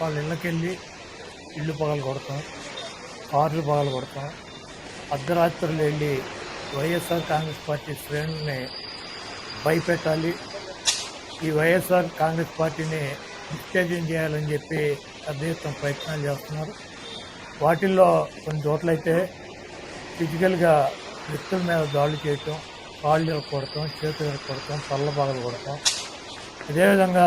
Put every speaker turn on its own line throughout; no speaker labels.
వాళ్ళ ఇళ్ళకెళ్ళి ఇల్లు పగలు కొడతాం కార్లు పగలు కొడతాం. అర్ధరాత్రులు వెళ్ళి వైఎస్ఆర్ కాంగ్రెస్ పార్టీ శ్రేణుల్ని భయపెట్టాలి. ఈ వైఎస్ఆర్ కాంగ్రెస్ పార్టీని నిస్తేజం చేయాలని చెప్పి పెద్ద ప్రయత్నాలు చేస్తున్నారు. వాటిల్లో కొన్ని చోట్లయితే ఫిజికల్గా వ్యక్తుల మీద దాడులు చేయటం కాళ్ళు కొడతాం చేతులు కొడతాం తల్ల పగలు కొడతాం అదేవిధంగా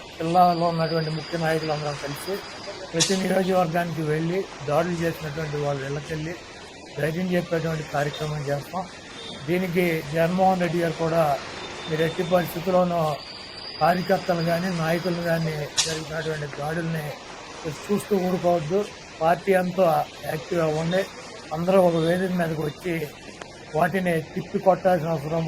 జిల్లాలో ఉన్నటువంటి ముఖ్య నాయకులందరం కలిసి ప్రతి నియోజకవర్గానికి వెళ్ళి దాడులు చేసినటువంటి వాళ్ళు వెళ్ళకెళ్ళి ధైర్యం చెప్పేటువంటి కార్యక్రమం చేస్తాం. దీనికి జగన్మోహన్ రెడ్డి గారు కూడా మీరు ఎట్టి పరిస్థితుల్లోనూ కార్యకర్తలు కానీ నాయకులు కానీ జరిగినటువంటి దాడుల్ని చూస్తూ ఊరుకోవద్దు. పార్టీ అంతా యాక్టివ్గా ఉండి అందరూ ఒక వేదిక మీదకి వచ్చి వాటిని తిప్పి కొట్టాల్సిన అవసరం